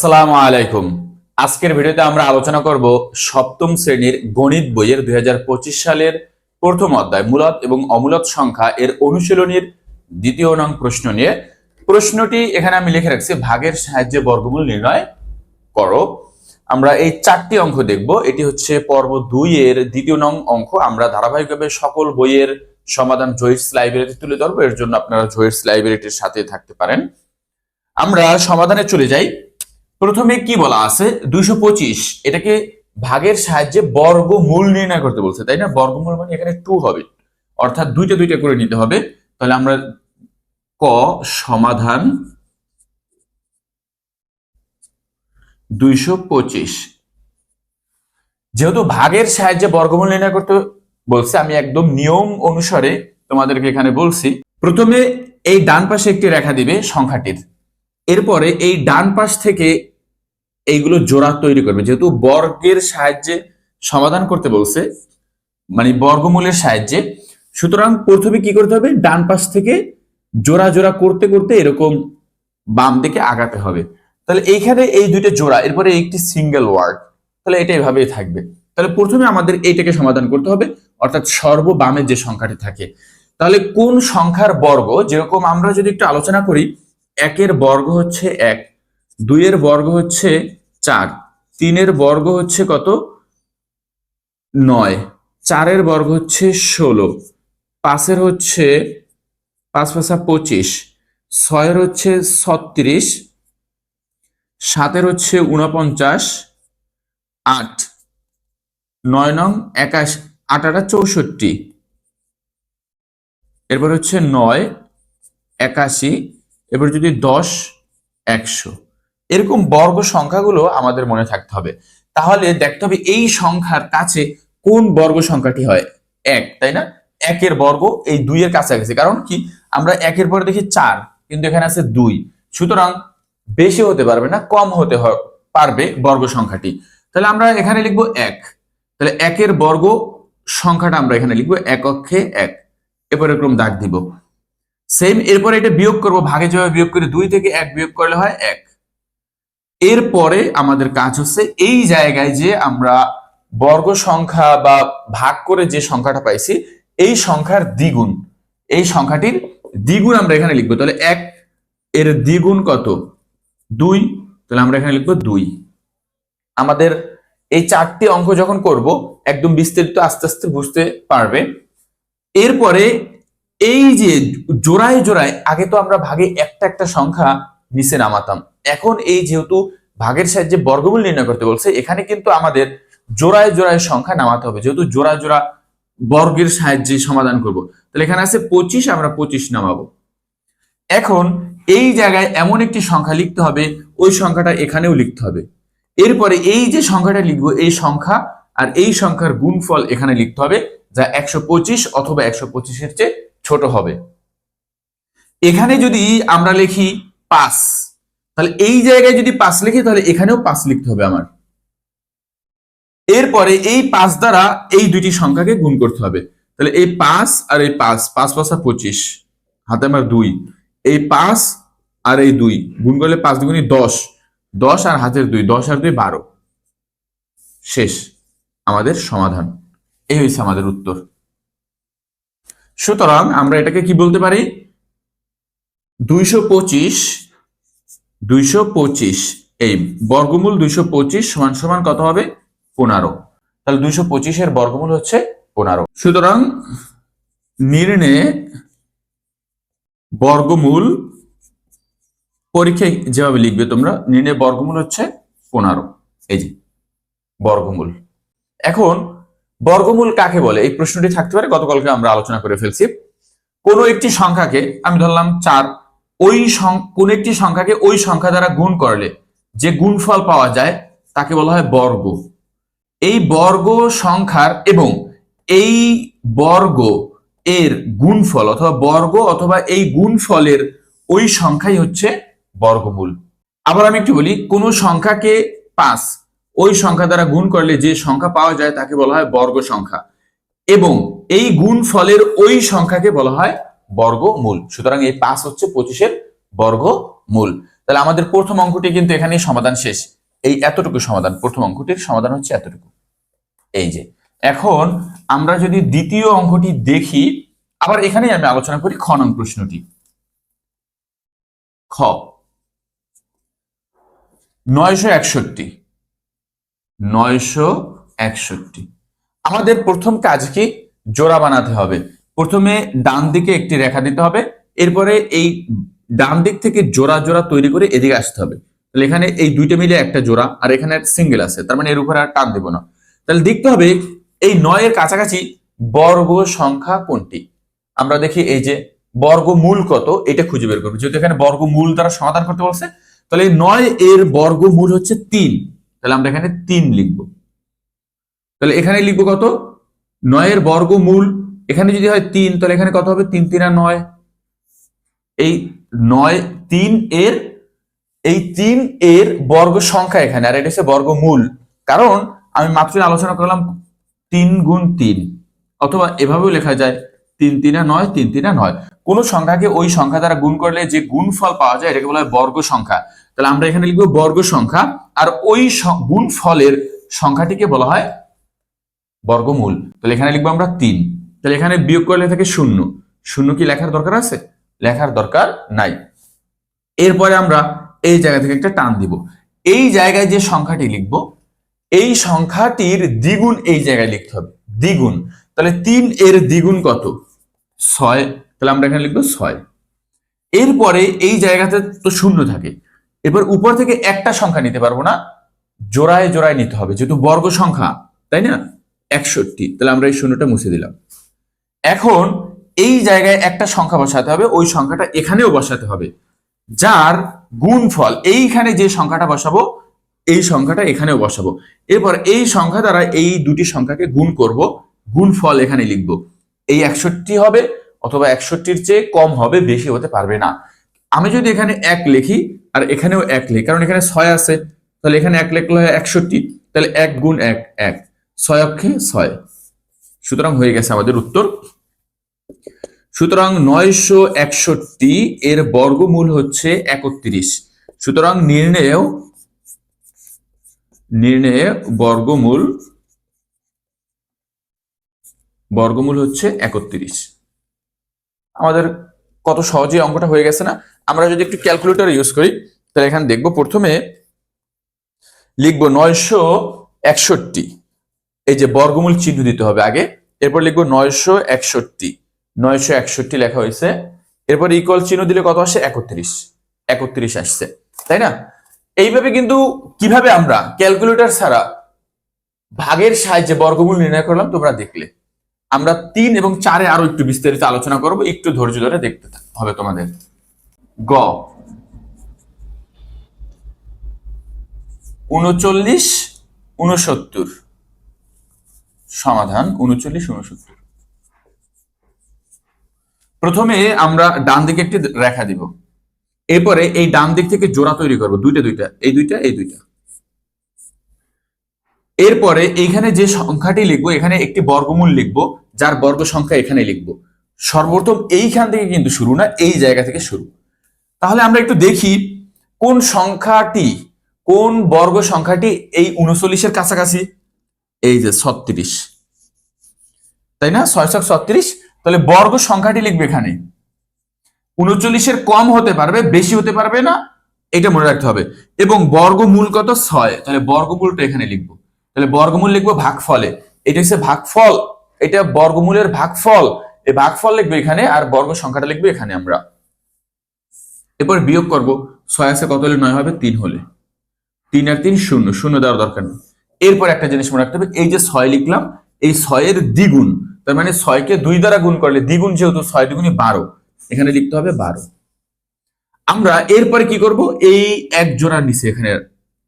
আসসালামু আলাইকুম। আজকের ভিডিওতে আমরা আলোচনা করব সপ্তম শ্রেণির গণিত বইয়ের দুই হাজার পঁচিশ সালের প্রথম অধ্যায়, মূলত এবং অমূলত সংখ্যা এর অনুশীলনীর দ্বিতীয় নং প্রশ্ন নিয়ে। প্রশ্নটি এখানে আমি লিখে রাখছি, ভাগের সাহায্যে বর্গমূল নির্ণয় করো। আমরা এই চারটি অঙ্ক দেখব, এটি হচ্ছে পর্ব দুই এর দ্বিতীয় নং অঙ্ক। আমরা ধারাবাহিকভাবে সকল বইয়ের সমাধান জয়েন্টস লাইব্রেরিতে তুলে ধরবো, এর জন্য আপনারা জয়েন্টস লাইব্রেরিটির সাথে থাকতে পারেন। আমরা সমাধানে চলে যাই। প্রথমে কি বলা আছে? দুইশো পঁচিশ, এটাকে ভাগের সাহায্যে বর্গমূল নির্ণয় করতে বলছে, তাই না? বর্গমূল মানে এখানে টু হবে। অর্থাৎ দুইটা দুইটা করে নিতে হবে। তাহলে আমরা ক সমাধান দুইশো পঁচিশ। যেহেতু ভাগের সাহায্যে বর্গমূল নির্ণয় করতে বলছে, আমি একদম নিয়ম অনুসারে তোমাদেরকে এখানে বলছি। প্রথমে এই ডান পাশে একটি রেখা দিবে সংখ্যাটির। এরপরে এই ডান পাশ থেকে এইগুলো জোড়া তৈরি করবে। যেহেতু বর্গের সাহায্যে সমাধান করতে বলছে মানে বর্গমূলের সাহায্যে, সুতরাং প্রথমে কি করতে হবে? ডান পাশ থেকে জোড়া জোড়া করতে করতে এরকম বাম দিকে আগাতে হবে। তাহলে এইখানে এই দুইটা জোড়া, এরপরে একটি সিঙ্গেল ওয়ার্ড তাহলে এটা এভাবেই থাকবে। তাহলে প্রথমে আমাদের এইটাকে সমাধান করতে হবে, অর্থাৎ সর্ববামে যে সংখ্যাটি থাকে। তাহলে কোন সংখ্যার বর্গ, যেরকম আমরা যদি একটু আলোচনা করি, একের বর্গ হচ্ছে এক, দুইয়ের বর্গ হচ্ছে চার। তিনের বর্গ হচ্ছে কত? নয়। চারের বর্গ হচ্ছে ষোলো। পাঁচের হচ্ছে পাঁচ পাঁচা পঁচিশ। ছয়ের হচ্ছে ছত্রিশ। সাতের হচ্ছে উনপঞ্চাশ আট। নয় নং একাশ আট আটা চৌষট্টি। এরপর হচ্ছে নয়, একাশি। এবার যদি দশ, একশো। এরকম বর্গ সংখ্যাগুলো আমাদের মনে থাকতে হবে। তাহলে দেখতে হবে এই সংখ্যার কাছে কোন বর্গ সংখ্যাটি হয়? এক, তাই না? একের বর্গ এই দুইয়ের কাছাকাছি। কারণ কি? আমরা একের পরে দেখি চার, কিন্তু এখানে আছে দুই। সুতরাং বেশি হতে পারবে না, কম হতে পারবে বর্গ সংখ্যাটি। তাহলে আমরা এখানে লিখব এক। তাহলে একের বর্গ সংখ্যাটা আমরা এখানে লিখব এক অক্ষে এক। এরপরে এরকম দাগ দিব। সেম এরপরে এটা বিয়োগ করব, ভাগে যেভাবে বিয়োগ করে দুই থেকে এক বিয়োগ করলে হয় এক। এরপরে আমাদের কাজ হচ্ছে এই জায়গায় যে আমরা বর্গ সংখ্যা বা ভাগ করে যে সংখ্যাটা পাইছি, এই সংখ্যার দ্বিগুণ। এই সংখ্যাটির দ্বিগুণ আমরা এখানে লিখব। তাহলে এক এর দ্বিগুণ কত? দুই। তাহলে আমরা এখানে লিখব দুই। আমাদের এই চারটি অঙ্ক যখন করব, একদম বিস্তারিত আস্তে আস্তে বুঝতে পারবে। এরপরে এই যে জোড়ায় জোড়ায়, আগে তো আমরা ভাগে একটা একটা সংখ্যা নিচে নামাতাম। এখন এই যেহেতু ভাগের সাহায্যে বর্গমূল নির্ণয় করতে বলছে, এখানে কিন্তু আমাদের জোড়ায় জোড়ায় সংখ্যা নামাতে হবে। যেহেতু জোড়া জোড়া বর্গের সাহায্যে সমাধান করব। তাহলে এখানে আছে পঁচিশ, আমরা পঁচিশ নামাবো। এখন এই জায়গায় এমন একটি সংখ্যা লিখতে হবে, ওই সংখ্যাটা এখানেও লিখতে হবে। এরপরে এই যে সংখ্যাটা লিখব, এই সংখ্যা আর এই সংখ্যার গুণফল এখানে লিখতে হবে, যা একশো পঁচিশ অথবা একশো পঁচিশের চেয়ে ছোট হবে। এখানে যদি আমরা লিখি পাঁচ তাহলে এই জায়গায় যদি পাঁচ লিখি, তাহলে এখানেও পাস লিখতে হবে আমার। এরপরে এই পাঁচ দ্বারা এই দুইটি সংখ্যাকে গুণ করতে হবে। তাহলে এই পাঁচ আর এই পাঁচ পাঁচ পাঁচা পঁচিশ, হাতে আমার দুই। এই পাঁচ আর এই দুই, গুণ করলে পাঁচ দুগুণি দশ দশ আর হাতের দুই, দশ আর দুই বারো। শেষ, আমাদের সমাধান। এই হয়েছে আমাদের উত্তর। সুতরাং আমরা এটাকে কি বলতে পারি? দুইশো পঁচিশ দুইশো পঁচিশ, এই বর্গমূল দুইশো পঁচিশ সমান সমান কত হবে? পনেরো। তাহলে দুইশো পঁচিশের বর্গমূল হচ্ছে পনেরো। সুতরাং নির্ণয়ে বর্গমূল পরীক্ষায় যেভাবে লিখবে তোমরা নির্ণয় বর্গমূল হচ্ছে পনেরো। এই যে বর্গমূল। এখন বর্গমূল কাকে বলে? এই প্রশ্নটি থাকতে পারে, গতকালকে আমরা আলোচনা করে ফেলছি। কোনো একটি সংখ্যাকে, আমি ধরলাম চার ওই কোন একটি সংখ্যাকে ওই সংখ্যা দ্বারা গুণ করলে যে গুণফল পাওয়া যায় তাকে বলা হয় বর্গ। এই বর্গ সংখ্যার এবং এই বর্গ এর গুণফল অথবা বর্গ অথবা এই গুণফলের ওই সংখ্যাই হচ্ছে বর্গমূল। আবার আমি একটু বলি, কোন সংখ্যাকে পাঁচ ওই সংখ্যা দ্বারা গুণ করলে যে সংখ্যা পাওয়া যায় তাকে বলা হয় বর্গ সংখ্যা এবং এই গুণফলের ওই সংখ্যাকে বলা হয় বর্গমূল। সুতরাং এই পাঁচ হচ্ছে পঁচিশের বর্গমূল। তাহলে আমাদের প্রথম অঙ্কটি কিন্তু এখানেই সমাধান শেষ। এই এতটুকু সমাধান, প্রথম অঙ্কটির সমাধান হচ্ছে এতটুকু। এই যে, এখন আমরা যদি দ্বিতীয় অঙ্কটি দেখি, আবার এখানেই আমি আলোচনা করি খ নং প্রশ্নটি। খ। নয়শো একষট্টি। নয়শো একষট্টি। আমাদের প্রথম কাজ কি? জোড়া বানাতে হবে। প্রথমে ডান দিকে একটি রেখা দিতে হবে, এরপরে এই ডান দিক থেকে জোড়া জোড়া তৈরি করে এদিকে আসতে হবে। তাহলে এখানে এই দুইটা মিলে একটা জোড়া, আর এখানে সিঙ্গেল আছে, তার মানে এর উপরে আর টান দেব না। তাহলে দেখতে হবে এই নয়ের কাছাকাছি বর্গ সংখ্যা কোনটি? আমরা দেখি এই যে বর্গমূল কত, এটা খুঁজে বের করব। যেহেতু এখানে বর্গমূল দ্বারা সমাধান করতে বলছে, তাহলে নয় এর বর্গমূল হচ্ছে তিন। তাহলে আমরা এখানে তিন লিখব। তাহলে এখানে লিখব কত? নয়ের বর্গমূল এখানে যদি হয় তিন, তাহলে এখানে কত হবে? তিন তিন আর নয়। এই নয়, তিন এর, এই তিন এর বর্গ সংখ্যা এখানে, আর এটা হচ্ছে বর্গমূল। কারণ আমি মাত্র আলোচনা করলাম তিন গুণ তিন, অথবা এভাবেও লেখা যায়, তিন, তিনা নয়, তিন, তিনা নয়। কোন সংখ্যাকে ওই সংখ্যা দ্বারা গুণ করলে যে গুণফল পাওয়া যায়, এটাকে বলা হয় বর্গ সংখ্যা। তাহলে আমরা এখানে লিখব বর্গ সংখ্যা, আর ওই গুণফলের সংখ্যাটিকে বলা হয় বর্গমূল। তাহলে এখানে লিখব আমরা তিন। তাহলে এখানে বিয়োগ করলে থাকে শূন্য। শূন্য কি লেখার দরকার আছে? লেখার দরকার নাই। এরপরে আমরা এই জায়গা থেকে একটা টান দিব। এই জায়গায় যে সংখ্যাটি লিখব, এই সংখ্যাটির দ্বিগুণ এই জায়গায় লিখতে হবে। দ্বিগুণ। তাহলে তিন এর দ্বিগুণ কত? ছয়। তাহলে আমরা এখানে লিখব ছয়। এরপরে এই জায়গাতে তো শূন্য থাকে। এরপর উপর থেকে একটা সংখ্যা নিতে পারব না। জোড়ায় জোড়ায় নিতে হবে, যেহেতু বর্গ সংখ্যা, তাই না? একষট্টি। তাহলে আমরা এই শূন্যটা মুছে দিলাম। এখন এই জায়গায় একটা সংখ্যা বসাতে হবে, ওই সংখ্যাটা এখানেও বসাতে হবে। যার গুণফল, এইখানে যে সংখ্যাটা বসাবো, এই সংখ্যাটা এখানেও বসাবো। এরপর এই সংখ্যা দ্বারা এই দুটি সংখ্যাকে গুণ করব, গুণফল এখানে লিখব। এই একষট্টি হবে অথবা একষট্টির চেয়ে কম হবে, বেশি হতে পারবে না। আমি যদি এখানে এক লিখি, আর এখানেও এক লিখি, কারণ এখানে ছয় আছে, তাহলে এখানে এক লিখলে হয় একষট্টি, তাহলে এক গুণ এক এক। ছয় অক্ষে ছয়। সুতরাং হয়ে গেছে আমাদের উত্তর। সুতরাং নয়শো একষট্টি এর বর্গমূল হচ্ছে একত্রিশ। সুতরাং নির্ণেয়, নির্ণয়ে বর্গমূল বর্গমূল হচ্ছে একত্রিশ। আমাদের কত সহজে অঙ্কটা হয়ে গেছে না? আমরা যদি একটু ক্যালকুলেটর ইউজ করি, তাহলে এখানে দেখব প্রথমে লিখব নয়শো একষট্টি। এই যে বর্গমূল চিহ্ন দিতে হবে আগে। এরপর লিখব নয়শো একষট্টি। নয়শো একষট্টি লেখা হয়েছে। এরপর ইকুয়াল চিহ্ন দিলে কত আসে? একত্রিশ। একত্রিশ আসছে। তাই না? এইভাবে কিন্তু কীভাবে আমরা ক্যালকুলেটর ছাড়া ভাগের সাহায্যে বর্গমূল নির্ণয় করলাম তোমরা দেখলে। আমরা তিন এবং চারে আরও একটু বিস্তারিত আলোচনা করব, একটু ধৈর্য ধরে দেখতে হবে তোমাদের। গ। উনচল্লিশ, উনসত্তর। সমাধান উনচল্লিশ উনসত্তর। প্রথমে আমরা ডান দিকে একটি রেখা দিব। এরপরে এই ডান দিক থেকে জোড়া তৈরি করব, দুইটা দুইটা, এই দুইটা এই দুইটা। এরপরে এইখানে যে সংখ্যাটি লিখব, এখানে একটি বর্গমূল লিখব, যার বর্গ সংখ্যা এখানে লিখব। সর্বপ্রথম এইখান থেকে কিন্তু শুরু না, এই জায়গা থেকে শুরু। তাহলে আমরা একটু দেখি কোন সংখ্যাটি, কোন বর্গ সংখ্যাটি এই উনচল্লিশের কাছাকাছি? এই যে ছত্রিশ। তাই না? ছয় ছয় ছত্রিশ। তাহলে বর্গ সংখ্যাটি লিখবে এখানে। উনচল্লিশের কম হতে পারবে, বেশি হতে পারবে না, এটা মনে রাখতে হবে। এবং বর্গমূল কত? ছয়। তাহলে বর্গমূলটা এখানে লিখব। তাহলে বর্গমূল লিখব ভাগফলে। এটা হচ্ছে ভাগফল। এটা বর্গমূলের ভাগফল। এই ভাগফল লিখবে এখানে আর বর্গ সংখ্যাটা লিখব এখানে আমরা। এরপর বিয়োগ করব। ছয় আছে কত হলে? নয় হবে তিন হলে। তিন আর তিন শূন্য। শূন্য দেওয়ার দরকার নেই। এরপর একটা জিনিস মনে রাখতে হবে। এই যে ছয় লিখলাম, এই ছয়ের দ্বিগুণ। তার মানে ছয়কে দুই দ্বারা গুণ করলে দ্বিগুণ যেহেতু ছয় দ্বিগুণই বারো, এখানে লিখতে হবে বারো। আমরা এরপরে কি করব? এই এক জোড়ার নিচে এখানে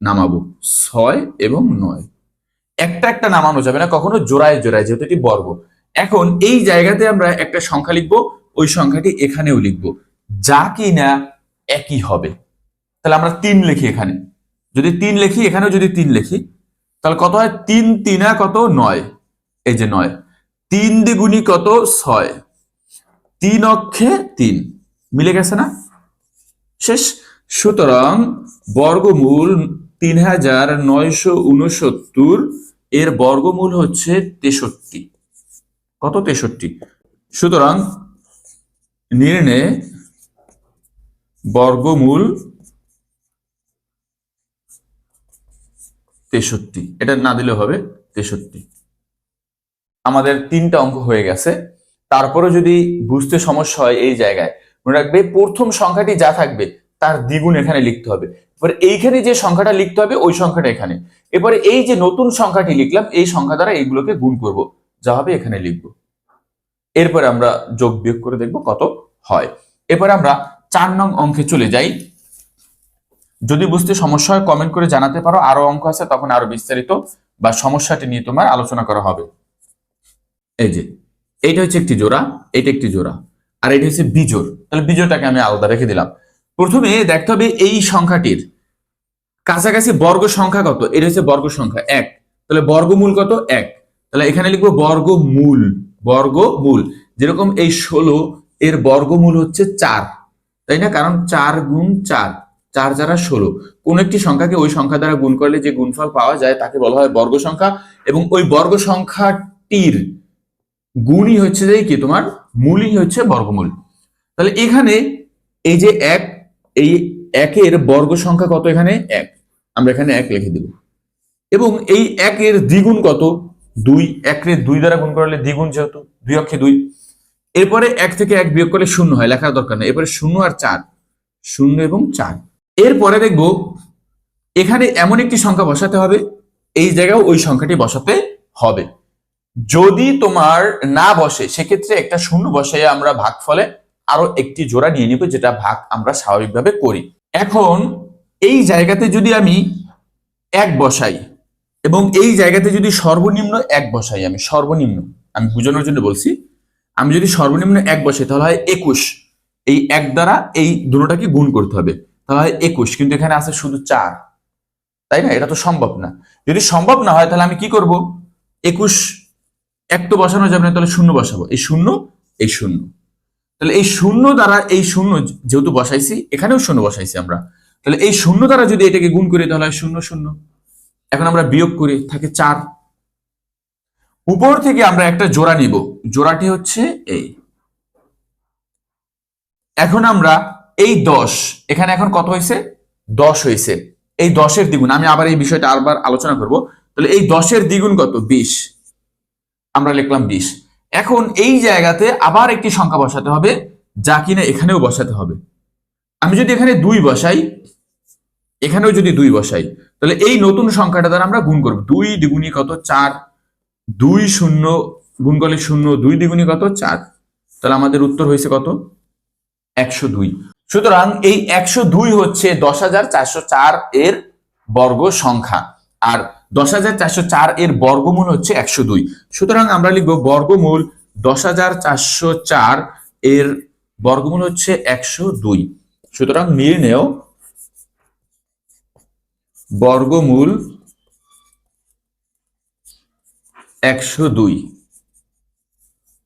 নামাবো ছয় এবং নয়। একটা একটা নামানো যাবে না, কখনো জোড়ায় জোড়ায়, যেহেতু এটি বর্গ। এখন এই জায়গাতে আমরা একটা সংখ্যা লিখব, ওই সংখ্যাটি এখানেও লিখব। যা কি না একই হবে। তাহলে আমরা তিন লিখি এখানে। যদি তিন লিখি, এখানেও যদি তিন লিখি, তাহলে কত হয়? তিন তিনা কত? নয়। এই যে নয়। তিন দ্বিগুণী কত? ছয়। তিন অক্ষে তিন। মিলে গেছে না? শেষ। সুতরাং বর্গমূল তিন হাজার নয়শো উনসত্তর, এর বর্গমূল হচ্ছে তেষট্টি। কত তেষট্টি? সুতরাং নির্ণয় বর্গমূল তেষট্টি। এটা না দিলে হবে তেষট্টি। আমাদের তিনটা অঙ্ক হয়ে গেছে। তারপরে যদি বুঝতে সমস্যা হয় এই জায়গায়, মনে রাখবে প্রথম সংখ্যাটি যা থাকবে তার দ্বিগুণ এখানে লিখতে হবে। এবার এইখানে যে সংখ্যাটা লিখতে হবে, ওই সংখ্যাটা এখানে। এবারে এই যে নতুন সংখ্যাটি লিখলাম, এই সংখ্যা দ্বারা এইগুলোকে গুণ করব। যা হবে এখানে লিখব। এরপরে আমরা যোগ বিয়োগ করে দেখব কত হয়। এরপরে আমরা চার নং অঙ্কে চলে যাই। যদি বুঝতে সমস্যা হয় কমেন্ট করে জানাতে পারো। আরও অঙ্ক আছে, তখন আরও বিস্তারিত বা সমস্যাটি নিয়ে তোমার আলোচনা করা হবে। এই যে এটা হচ্ছে একটি জোড়া এটা একটি জোড়া, আর এটা হচ্ছে বিজোড়। তাহলে বিজোড়টাকে আমি আলাদা রেখে দিলাম। প্রথমে দেখতে হবে এই সংখ্যাটির কাছাকাছি বর্গ সংখ্যা কত? এটা হচ্ছে বর্গ সংখ্যা এক। তাহলে বর্গমূল কত? এক। তাহলে এখানে লিখব বর্গমূল বর্গমূল। যেরকম এই ষোলো, এর বর্গমূল হচ্ছে চার। তাই না? কারণ চার গুণ চার চার যারা ষোলো। কোন একটি সংখ্যাকে ওই সংখ্যা দ্বারা গুণ করলে যে গুণফল পাওয়া যায়, তাকে বলা হয় বর্গ সংখ্যা। এবং ওই বর্গ সংখ্যাটির গুণই হচ্ছে যে কি তোমার মূলই হচ্ছে বর্গমূল। তাহলে এখানে এই যে এক, এই একের বর্গ সংখ্যা কত এখানে? এক। আমরা এখানে এক লিখে দেব। এবং এই একের দ্বিগুণ কত? দুই। একের দুই দ্বারা গুণ করলে দ্বিগুণ যেহেতু, দুই অক্ষে দুই। এরপরে এক থেকে এক বিয়োগ করলে শূন্য হয়, লেখার দরকার নেই। এরপরে শূন্য আর চার। শূন্য এবং চার। এরপরে দেখব, এখানে এমন একটি সংখ্যা বসাতে হবে, এই জায়গায় ওই সংখ্যাটি বসাতে হবে। যদি তোমার না বসে, সেক্ষেত্রে একটা শূন্য বসে আমরা ভাগ ফলে আরও একটি জোড়া নিয়ে নিব, যেটা ভাগ আমরা স্বাভাবিকভাবে করি। এখন এই জায়গাতে যদি আমি এক বসাই এবং এই জায়গাতে যদি সর্বনিম্ন এক বসাই আমি, সর্বনিম্ন, আমি বোঝানোর জন্য বলছি, আমি যদি সর্বনিম্ন এক বসাই, তাহলে হয় একুশ। এই এক দ্বারা এই দুটোটাকে গুণ করতে হবে, তাহলে হয় একুশ, কিন্তু এখানে আছে শুধু চার। তাই না? এটা তো সম্ভব না। যদি সম্ভব না হয়, তাহলে আমি কি করব? একুশ এক তো বসানো যাবে না, তাহলে শূন্য বসাবো। এই শূন্য এই শূন্য। তাহলে এই শূন্য দ্বারা এই শূন্য যেহেতু বসাইছি, এখানেও শূন্য বসাইছি আমরা। তাহলে এই শূন্য দ্বারা যদি এটাকে গুণ করি, তাহলে হয় শূন্য শূন্য। এখন আমরা বিয়োগ করি, থাকে চার। উপর থেকে আমরা একটা জোড়া নিব। জোড়াটি হচ্ছে এই। এখন আমরা এই দশ, এখানে এখন কত হয়েছে? দশ হয়েছে। এই দশের দ্বিগুণ, আমি আবার এই বিষয়টা আবার আলোচনা করব। তাহলে এই দশের দ্বিগুণ কত? বিশ। আমরা লিখলাম বিশ। এখন এই জায়গাতে আবার একটি সংখ্যা বসাতে হবে, যা কিনা এখানেও বসাতে হবে। আমি যদি এখানে দুই বসাই, এখানেও যদি দুই বসাই, তাহলে এই নতুন সংখ্যাটা দ্বারা আমরা গুণ করব। দুই দ্বিগুণী কত? চার। দুই শূন্য, গুণ করলে শূন্য, দুই দ্বিগুণী কত? চার। তাহলে আমাদের উত্তর হয়েছে কত? একশো দুই। সুতরাং এই একশো দুই হচ্ছে দশ হাজার চারশো চার এর বর্গ সংখ্যা আর দশ হাজার চারশো চার এর বর্গমূল হচ্ছে একশো দুই। সুতরাং আমরা লিখব বর্গমূল দশ হাজার চারশো চার এর বর্গমূল হচ্ছে একশো দুই। সুতরাং নির্ণেয় বর্গমূল একশো দুই।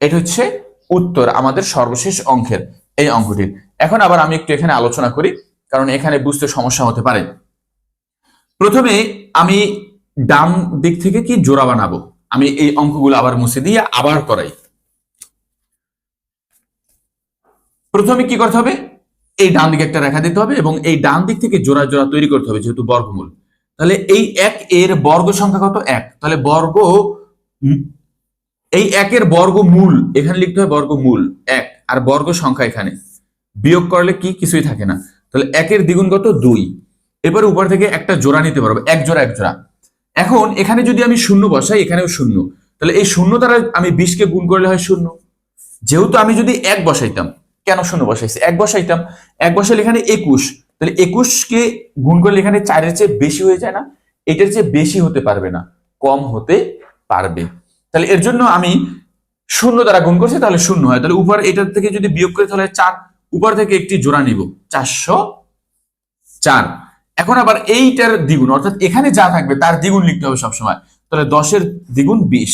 এটা হচ্ছে উত্তর আমাদের সর্বশেষ অঙ্কের, এই অঙ্কটির। এখন আবার আমি একটু এখানে আলোচনা করি, কারণ এখানে বুঝতে সমস্যা হতে পারে। প্রথমে আমি ডান দিক থেকে কি জোড়া বানাবো? আমি এই অঙ্কগুলো আবার মুছে দিয়ে আবার করাই। প্রথমে কি করতে হবে? এই ডান দিকে একটা রেখা দিতে হবে এবং এই ডান দিক থেকে জোড়া জোড়া তৈরি করতে হবে যেহেতু বর্গমূল। তাহলে এই এক এর বর্গ সংখ্যা কত? এক। তাহলে বর্গ এই একের বর্গমূল, এখানে লিখতে হয় বর্গমূল, এক। আর বর্গ সংখ্যা এখানে। বিয়োগ করলে কি? কিছুই থাকে না। তাহলে একের দ্বিগুণ কত? দুই। এবার উপর থেকে একটা জোড়া নিতে পারব। এক জোড়া এক জোড়া। এখন এখানে যদি আমি শূন্য বসাই, এখানেও শূন্য। তাহলে এই শূন্য দ্বারা আমি বিশকে গুণ করলে হয় শূন্য। যেহেতু আমি যদি এক বসাইতাম, কেন শূন্য বসাইছি? এক বসাইতাম, এক বসাইলে এখানে একুশ। তাহলে একুশকে গুণ করলে এখানে চারের চেয়ে বেশি হয়ে যায় না? এটার চেয়ে বেশি হতে পারবে না, কম হতে পারবে। তাহলে এর জন্য আমি শূন্য দ্বারা গুণ করছি, তাহলে শূন্য হয়। তাহলে উপর এটার থেকে যদি বিয়োগ করি, তাহলে চার। উপর থেকে একটি জোড়া নিব, চারশো চার। এখন আবার এইটার দ্বিগুণ, অর্থাৎ এখানে যা থাকবে তার দ্বিগুণ লিখতে হবে সবসময়। তাহলে দশের দ্বিগুণ বিশ।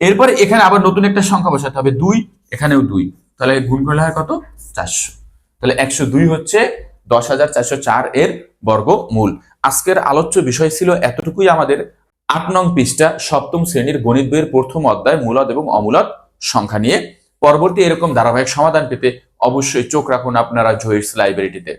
এরপরে এখানে আবার নতুন একটা সংখ্যা বসাতে হবে, দুই, এখানেও দুই। তাহলে গুণ করলে হয় কত? চারশো। তাহলে একশো দুই হচ্ছে দশ হাজার চারশো চার এর বর্গমূল। আজকের আলোচ্য বিষয় ছিল এতটুকুই আমাদের আট নং পৃষ্ঠা, সপ্তম শ্রেণির গণিত বইয়ের প্রথম অধ্যায়, মূলদ এবং অমূলদ সংখ্যা নিয়ে। পরবর্তী এরকম ধারাবাহিক সমাধান পেতে অবশ্যই চোখ রাখুন আপনারা জয়ের লাইব্রেরিটিতে